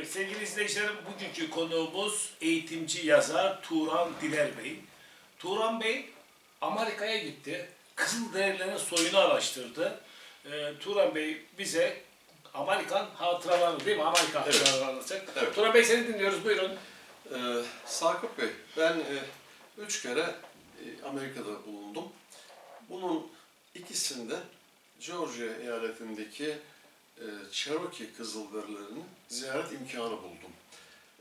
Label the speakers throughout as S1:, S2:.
S1: Evet sevgili izleyicilerim bugünkü konuğumuz eğitimci yazar Turan Diler Bey. Turan Bey Amerika'ya gitti. Kızılderililerin soyunu araştırdı. Ee, Turan Bey bize Amerikan hatıraları değil mi? Amerika
S2: Evet.
S1: hatıraları anlatacak.
S2: Evet.
S1: Turan Bey seni dinliyoruz buyurun.
S2: Ee, Sakıp Bey, ben e, üç kere e, Amerika'da bulundum. Bunun ikisinde Georgia eyaletindeki e, Cherokee Kızılderililerini ziyaret imkanı buldum.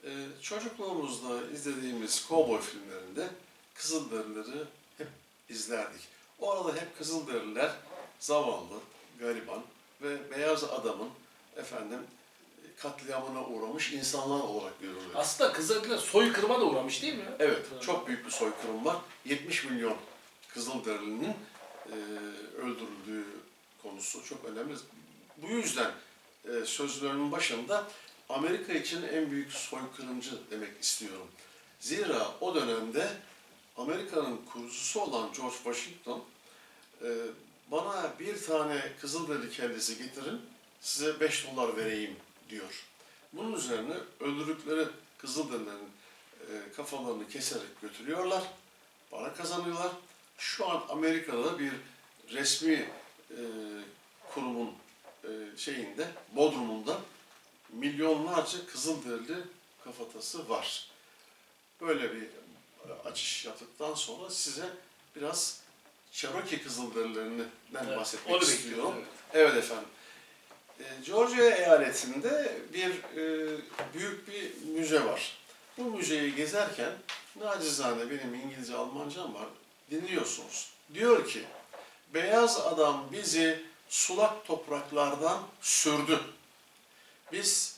S2: E, çocukluğumuzda izlediğimiz kovboy filmlerinde Kızılderilileri hep izlerdik. O arada hep Kızılderililer zavallı, gariban ve beyaz adamın efendim katliamına uğramış insanlar olarak görülüyor.
S1: Aslında Kızılderililer soykırıma da uğramış değil mi?
S2: Evet, çok büyük bir soykırım var. 70 milyon Kızılderilinin e, öldürüldüğü konusu çok önemli. Bu yüzden e, sözlerimin başında Amerika için en büyük soykırımcı demek istiyorum. Zira o dönemde Amerika'nın kurucusu olan George Washington e, bana bir tane Kızılderili kellesi getirin, size 5 dolar vereyim diyor. Bunun üzerine öldürdükleri Kızılderililerin e, kafalarını keserek götürüyorlar, para kazanıyorlar. Şu an Amerika'da bir resmi e, kurumun e, şeyinde, Bodrum'unda milyonlarca Kızılderili kafatası var. Böyle bir e, açış yaptıktan sonra size biraz Cherokee Kızılderililerinden
S1: Evet,
S2: bahsetmek istiyorum.
S1: bekliyorum,
S2: Evet efendim. E, Georgia eyaletinde bir e, büyük bir müze var. Bu müzeyi gezerken nacizane benim İngilizce Almancam var. Dinliyorsunuz. Diyor ki beyaz adam bizi sulak topraklardan sürdü. Biz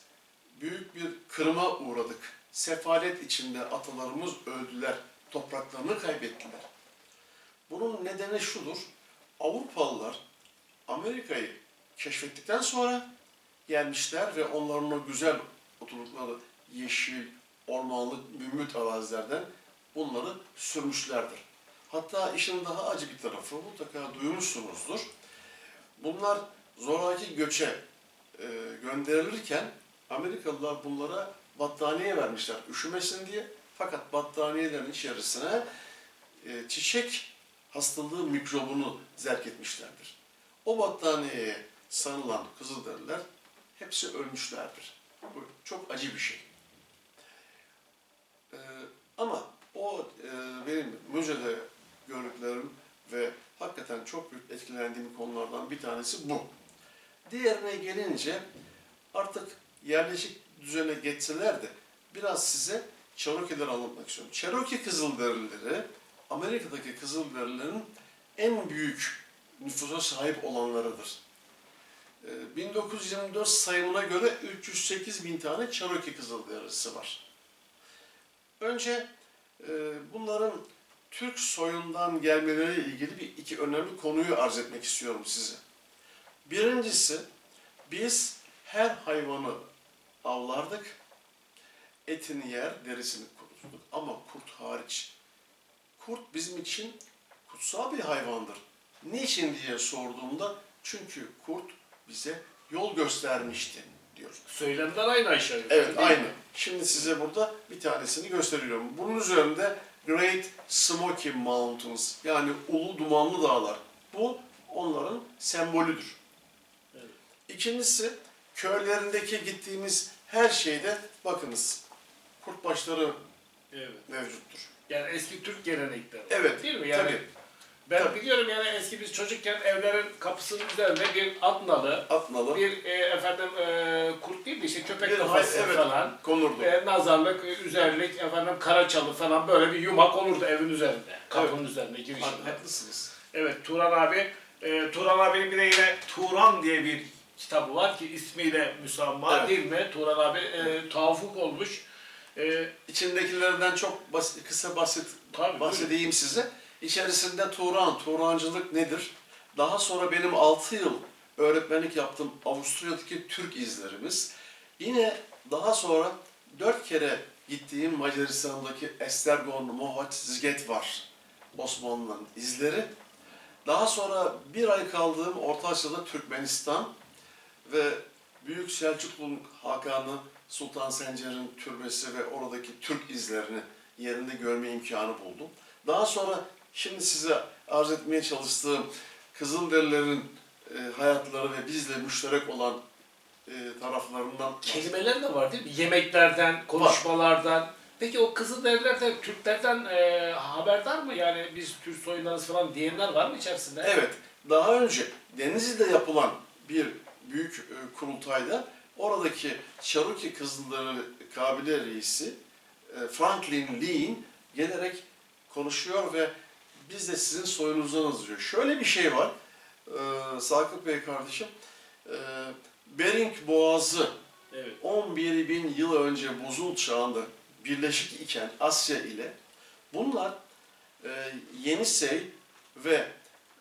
S2: büyük bir kırıma uğradık. Sefalet içinde atalarımız öldüler. Topraklarını kaybettiler. Bunun nedeni şudur. Avrupalılar Amerika'yı keşfettikten sonra gelmişler ve onların o güzel oturdukları yeşil, ormanlık, mümüt arazilerden bunları sürmüşlerdir. Hatta işin daha acı bir tarafı mutlaka duymuşsunuzdur. Bunlar zoraki göçe e, gönderilirken Amerikalılar bunlara battaniye vermişler üşümesin diye. Fakat battaniyelerin içerisine e, çiçek hastalığı mikrobunu zerk etmişlerdir. O battaniyeye sarılan Kızılderililer hepsi ölmüşlerdir. Bu çok acı bir şey. Ee, ama o e, benim müzede gördüklerim ve hakikaten çok büyük etkilendiğim konulardan bir tanesi bu. Diğerine gelince artık yerleşik düzene geçseler de biraz size Cherokee'leri anlatmak istiyorum. Cherokee Kızılderilileri Amerika'daki Kızılderililerin en büyük nüfusa sahip olanlarıdır. Ee, 1924 sayımına göre 308 bin tane Cherokee Kızılderilisi var. Önce e, bunların Türk soyundan gelmeleriyle ilgili bir iki önemli konuyu arz etmek istiyorum size. Birincisi, biz her hayvanı avlardık, etini yer, derisini kuruturduk ama kurt hariç. Kurt bizim için kutsal bir hayvandır. Niçin diye sorduğumda çünkü kurt bize yol göstermişti diyor.
S1: Söylemler aynı aşağı yukarı.
S2: Evet aynı. Şimdi size burada bir tanesini gösteriyorum. Bunun üzerinde Great Smoky Mountains yani ulu dumanlı dağlar. Bu onların sembolüdür.
S1: Evet.
S2: İkincisi köylerindeki gittiğimiz her şeyde bakınız kurt başları
S1: Evet.
S2: mevcuttur.
S1: Yani eski Türk gelenekleri.
S2: Evet,
S1: Değil mi? Yani
S2: tabii.
S1: Ben
S2: Tabii.
S1: biliyorum yani eski biz çocukken evlerin kapısının üzerinde bir at nalı,
S2: Atmalı.
S1: bir e, efendim e, kurt değil de işte köpek
S2: Bir
S1: kafası
S2: evet.
S1: falan.
S2: konurdu.
S1: E, nazarlık, e, üzerlik, efendim karaçalı falan böyle bir yumak olurdu evin üzerinde. Kapının üzerinde girişinde.
S2: Haklısınız.
S1: Evet Turan abi. E, Turan abinin bir de yine Turan diye bir kitabı var ki ismiyle müsamma
S2: Evet.
S1: değil mi? Turan abi e, tavuk olmuş. E,
S2: İçindekilerden çok basit, kısa basit
S1: Tabii,
S2: bahsedeyim size. İçerisinde Turan, Turancılık nedir? Daha sonra benim 6 yıl öğretmenlik yaptığım Avusturya'daki Türk izlerimiz. Yine daha sonra 4 kere gittiğim Macaristan'daki Estergon, Mohaç, Zget var. Osmanlı'nın izleri. Daha sonra bir ay kaldığım Orta Asya'da Türkmenistan ve Büyük Selçuklu Hakan'ı Sultan Sencer'in türbesi ve oradaki Türk izlerini yerinde görme imkanı buldum. Daha sonra şimdi size arz etmeye çalıştığım Kızılderililerin e, hayatları ve bizle müşterek olan e, taraflarından
S1: Kelimeler de var değil mi? Yemeklerden, konuşmalardan. Peki o Kızılderililer de Türklerden e, haberdar mı? Yani biz Türk soyundanız falan diyenler var mı içerisinde?
S2: Evet, daha önce Denizli'de yapılan bir büyük e, kurultayda oradaki Cherokee Kızılderili kabile reisi e, Franklin Lee'in gelerek konuşuyor ve biz de sizin soyunuzdanız diyor. Şöyle bir şey var, e, Sakıp Bey kardeşim, e, Bering Boğazı
S1: Evet.
S2: 11 bin yıl önce buzul çağında birleşik iken Asya ile bunlar e, Yenisey ve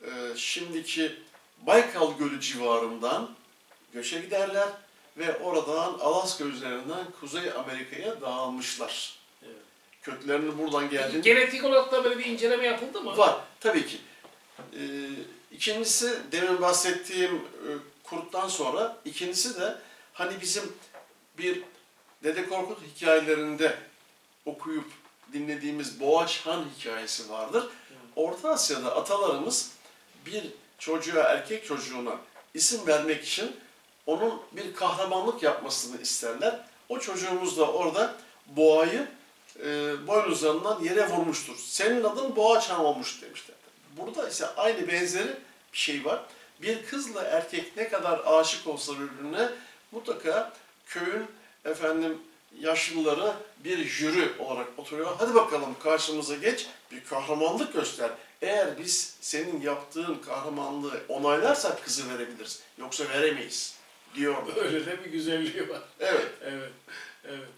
S2: e, şimdiki Baykal Gölü civarından göçe giderler ve oradan Alaska üzerinden Kuzey Amerika'ya dağılmışlar. Köklerinin buradan geldiğini
S1: genetik olarak da böyle bir inceleme yapıldı mı?
S2: Var tabii ki. Ee, ikincisi demin bahsettiğim e, kurttan sonra ikincisi de hani bizim bir Dede Korkut hikayelerinde okuyup dinlediğimiz Boğaç Han hikayesi vardır. Orta Asya'da atalarımız bir çocuğa, erkek çocuğuna isim vermek için onun bir kahramanlık yapmasını isterler. O çocuğumuz da orada boğayı e, boynuzlarından yere vurmuştur. Senin adın boğa olmuş demişler. Burada ise aynı benzeri bir şey var. Bir kızla erkek ne kadar aşık olsa birbirine mutlaka köyün efendim yaşlıları bir jüri olarak oturuyor. Hadi bakalım karşımıza geç bir kahramanlık göster. Eğer biz senin yaptığın kahramanlığı onaylarsak kızı verebiliriz. Yoksa veremeyiz diyorlar.
S1: Öyle de bir güzelliği var.
S2: Evet.
S1: Evet. Evet.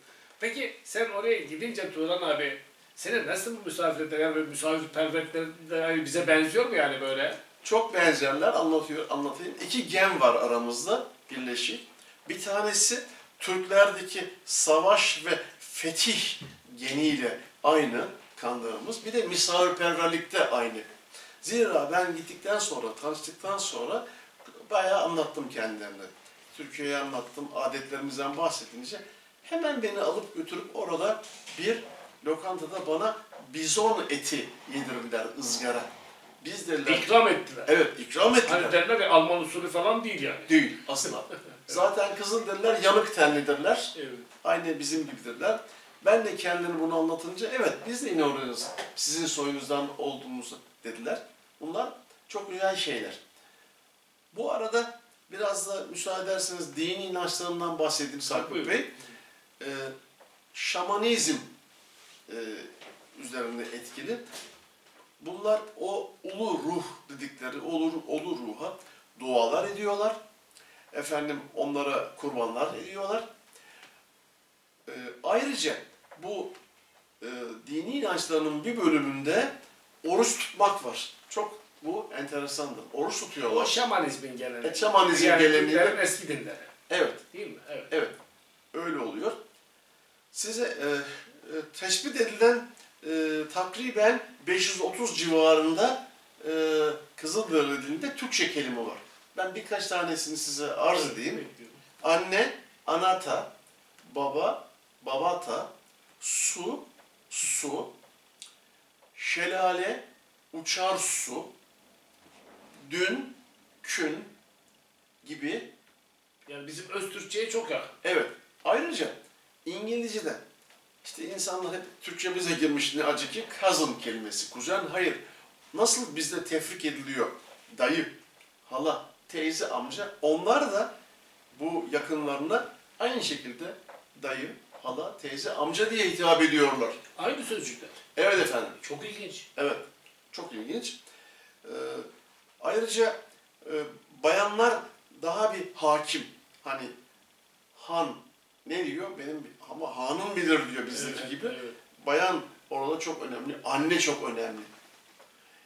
S1: Peki sen oraya gidince Turan abi seni nasıl misafir ettiler? Yani misafirperverlikler bize benziyor mu yani böyle?
S2: Çok benzerler anlatıyor, anlatayım. İki gen var aramızda birleşik. Bir tanesi Türklerdeki savaş ve fetih geniyle aynı kanlarımız. Bir de misafirperverlikte aynı. Zira ben gittikten sonra, tanıştıktan sonra bayağı anlattım kendilerine. Türkiye'yi anlattım, adetlerimizden bahsedince hemen beni alıp götürüp orada bir lokantada bana bizon eti yedirdiler ızgara. Biz dediler,
S1: İkram ettiler.
S2: Evet ikram ettiler.
S1: Hani derler ya Alman usulü falan değil yani.
S2: Değil asla. Zaten Kızılderililer yanık tenlidirler.
S1: Evet.
S2: Aynı bizim gibidirler. Ben de kendilerini bunu anlatınca evet biz de inanıyoruz sizin soyunuzdan olduğumuzu dediler. Bunlar çok güzel şeyler. Bu arada biraz da müsaade ederseniz dini inançlarından bahsedeyim Sakıp. Bey. Ee, şamanizm e, üzerinde etkili. Bunlar o ulu ruh dedikleri olur ulu ruha dualar ediyorlar. Efendim onlara kurbanlar ediyorlar. Ee, ayrıca bu e, dini inançlarının bir bölümünde oruç tutmak var. Çok bu enteresandır. Oruç
S1: O
S2: tutuyorlar.
S1: şamanizmin geleneği.
S2: E, şamanizm
S1: yani
S2: geleneği.
S1: Eski dinleri.
S2: Evet,
S1: Değil mi? Evet.
S2: evet. Öyle oluyor. Size e, e, tespit edilen e, takriben 530 civarında e, Kızılderili dilinde Türkçe kelime var. Ben birkaç tanesini size arz edeyim. Anne, anata, baba, babata, su, su, şelale, uçar su, dün, kün gibi.
S1: Yani bizim öz Türkçe'ye çok yakın.
S2: Evet. Ayrıca İngilizce'de işte insanlar hep Türkçemize girmiş ne acı ki cousin kelimesi. Kuzen hayır. Nasıl bizde tefrik ediliyor? Dayı, hala, teyze, amca. Onlar da bu yakınlarına aynı şekilde dayı, hala, teyze, amca diye hitap ediyorlar.
S1: Aynı sözcükler.
S2: Evet efendim.
S1: Çok ilginç.
S2: Evet. Çok ilginç. Ee, ayrıca e, bayanlar daha bir hakim. Hani han ne diyor? Benim ama hanım bilir diyor bizdeki
S1: Evet,
S2: gibi.
S1: evet.
S2: Bayan orada çok önemli. Anne çok önemli.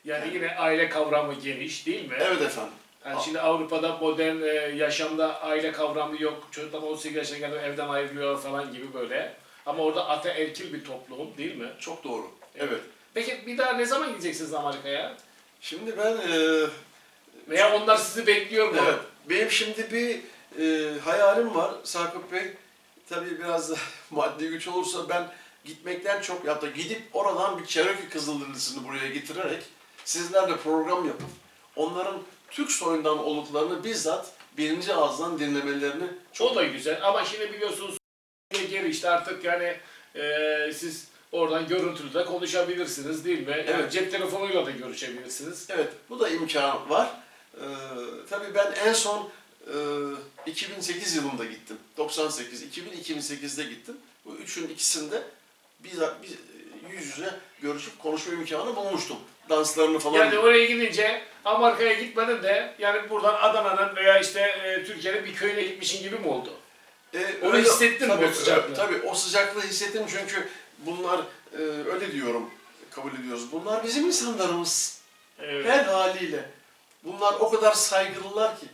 S1: Yani yine aile kavramı geniş değil mi?
S2: Evet efendim.
S1: Yani şimdi Avrupa'da modern e, yaşamda aile kavramı yok. Çocuklar 18 yaşına geldi evden ayrılıyor falan gibi böyle. Ama orada ataerkil bir toplum değil mi?
S2: Çok doğru. Evet.
S1: Peki bir daha ne zaman gideceksiniz Amerika'ya?
S2: Şimdi ben e,
S1: Veya onlar sizi bekliyor mu?
S2: evet, benim şimdi bir e, hayalim var Sakıp Bey. Tabii biraz da maddi güç olursa ben gitmekten çok ya da gidip oradan bir Cherokee Kızılderilisi'ni buraya getirerek sizlerle program yapıp onların Türk soyundan olduklarını bizzat birinci ağızdan dinlemelerini çok
S1: O da güzel ama şimdi biliyorsunuz geri işte artık yani e, siz oradan görüntülü de konuşabilirsiniz değil mi? Yani
S2: Evet.
S1: cep telefonuyla da görüşebilirsiniz.
S2: Evet, bu da imkan var. Ee, tabii ben en son e, 2008 yılında gittim. 98, 2000, 2008'de gittim. Bu üçün ikisinde bizzat biz yüz yüze görüşüp konuşma imkanı bulmuştum. Danslarını falan.
S1: Yani oraya gidince Amerika'ya gitmedin de yani buradan Adana'nın veya işte e, Türkiye'nin bir köyüne gitmişin gibi mi oldu?
S2: Ee,
S1: Onu hissettin mi
S2: tabii,
S1: o sıcaklığı?
S2: Tabii o sıcaklığı hissettim çünkü bunlar e, öyle diyorum, kabul ediyoruz. Bunlar bizim insanlarımız.
S1: Evet.
S2: Her haliyle. Bunlar o kadar saygılılar ki,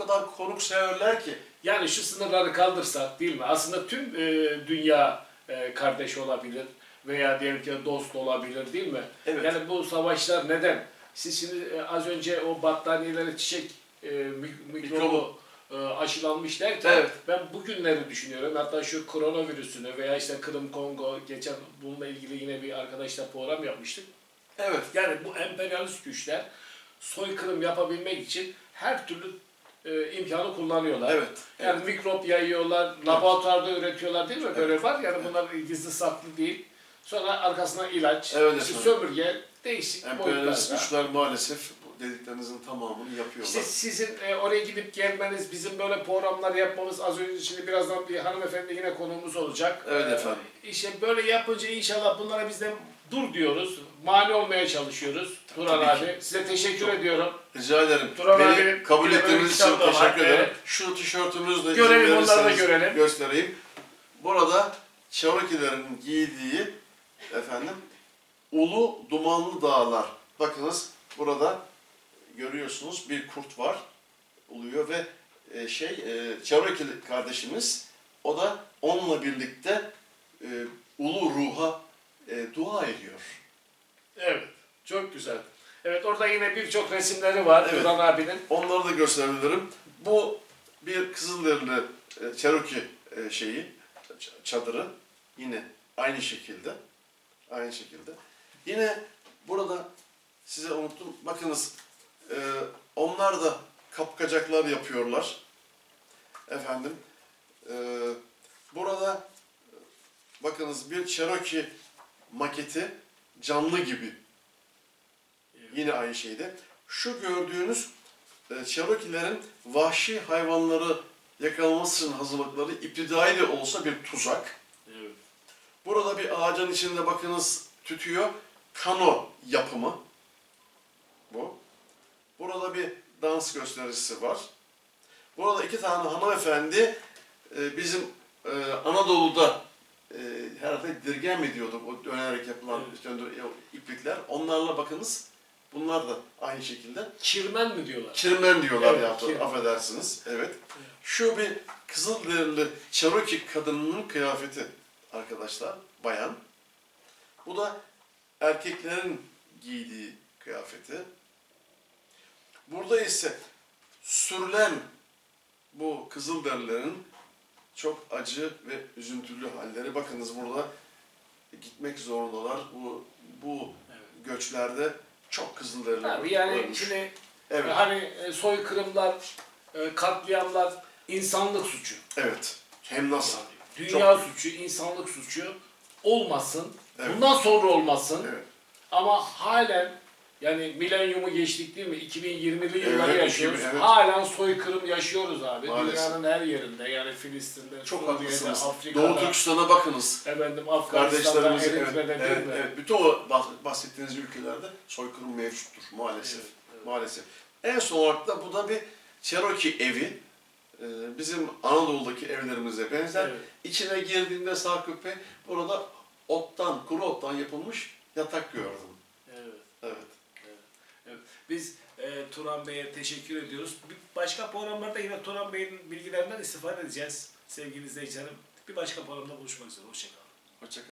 S2: kadar konukseverler ki.
S1: Yani şu sınırları kaldırsak değil mi? Aslında tüm e, dünya e, kardeş olabilir veya diyelim ki dost olabilir değil mi?
S2: Evet.
S1: Yani bu savaşlar neden? Siz şimdi e, az önce o battaniyeleri çiçek e, mik- mikrobu e, aşılanmış derken
S2: Evet.
S1: ben bugünleri düşünüyorum. Hatta şu koronavirüsünü veya işte Kırım Kongo geçen bununla ilgili yine bir arkadaşla program yapmıştık.
S2: Evet.
S1: Yani bu emperyalist güçler soykırım yapabilmek için her türlü e, imkanı kullanıyorlar.
S2: Evet.
S1: Yani mikrop yayıyorlar, laboratuvarda üretiyorlar değil mi? Böyle var. Yani bunlar gizli saklı değil. Sonra arkasına ilaç,
S2: Evet
S1: işte sömürge, değişik
S2: Emperyalist güçler maalesef dediklerinizin tamamını yapıyorlar.
S1: İşte sizin e, oraya gidip gelmeniz, bizim böyle programlar yapmamız az önce şimdi birazdan bir hanımefendi yine konuğumuz olacak.
S2: Evet
S1: E,
S2: efendim.
S1: İşte böyle yapınca inşallah bunlara biz de dur diyoruz. Mani olmaya çalışıyoruz. Turan
S2: Tabii
S1: abi. Size teşekkür
S2: Çok-
S1: ediyorum.
S2: Rica ederim.
S1: Turan
S2: Beni
S1: abinin
S2: kabul ettiğiniz için
S1: var.
S2: teşekkür ederim.
S1: Evet.
S2: Şu tişörtümüzü de
S1: Görelim, onları da görelim.
S2: göstereyim. Burada Cherokee'lerin giydiği efendim Ulu Dumanlı Dağlar. Bakınız burada görüyorsunuz bir kurt var. Uluyor ve e, şey e, Cherokee kardeşimiz o da onunla birlikte e, ulu ruha e, dua ediyor.
S1: Evet. Çok güzel. Evet orada yine birçok resimleri var
S2: Evet.
S1: Turan abinin.
S2: Onları da gösterebilirim. Bu bir Kızılderili e, Cherokee e, şeyi, çadırı. Yine aynı şekilde. Aynı şekilde. Yine burada size unuttum. Bakınız e, onlar da kapkacaklar yapıyorlar. Efendim. e, burada e, bakınız bir Cherokee maketi canlı gibi. Yine aynı şeyde. Şu gördüğünüz e, Cherokee'lerin vahşi hayvanları yakalaması için hazırladıkları iptidai de olsa bir tuzak.
S1: Evet.
S2: Burada bir ağacın içinde bakınız tütüyor. Kano yapımı. Bu. Burada bir dans gösterisi var. Burada iki tane hanımefendi e, bizim e, Anadolu'da e, herhalde dirgen mi diyorduk o dönerek yapılan
S1: Evet.
S2: döndür- iplikler. Onlarla bakınız. Bunlar da aynı şekilde.
S1: Kirmen mi diyorlar?
S2: Kirmen diyorlar
S1: Evet,
S2: yaptı.
S1: kirmen.
S2: Affedersiniz. Evet. Şu bir Kızılderili Cherokee kadınının kıyafeti arkadaşlar. Bayan. Bu da erkeklerin giydiği kıyafeti. Burada ise sürülen bu Kızılderililerin çok acı ve üzüntülü halleri. Bakınız burada gitmek zorundalar. Bu bu
S1: Evet.
S2: göçlerde çok Kızılderili
S1: Tabii yani
S2: ölmüş.
S1: şimdi
S2: Evet.
S1: hani e, soykırımlar, e, katliamlar insanlık suçu.
S2: Evet. Hem nasıl?
S1: Dünya suçu, insanlık suçu olmasın.
S2: Evet.
S1: Bundan sonra olmasın.
S2: Evet.
S1: Ama halen yani milenyumu geçtik değil mi? 2020'li yılları
S2: Evet,
S1: yaşıyoruz.
S2: 2000, evet.
S1: Halen soykırım yaşıyoruz abi.
S2: Maalesef.
S1: Dünyanın her yerinde yani Filistin'de,
S2: Çok
S1: Suriye'de. Afrika'da,
S2: Doğu Türkistan'a bakınız.
S1: efendim Afganistan'da,
S2: evet,
S1: Eritre'de
S2: evet,
S1: mi?
S2: evet. Bütün o bah- bahsettiğiniz ülkelerde soykırım mevcuttur maalesef.
S1: Evet, evet.
S2: Maalesef. En son olarak da bu da bir Cherokee evi. Ee, Bizim Anadolu'daki evlerimize benzer.
S1: Evet.
S2: İçine girdiğinde sağ köpe burada ottan, kuru ottan yapılmış yatak gördüm.
S1: Evet.
S2: Evet.
S1: Evet. Biz e, Turan Bey'e teşekkür ediyoruz. Bir başka programlarda yine Turan Bey'in bilgilerinden istifade edeceğiz sevgili izleyicilerim. Bir başka programda buluşmak üzere. Hoşçakalın.
S2: Hoşçakalın.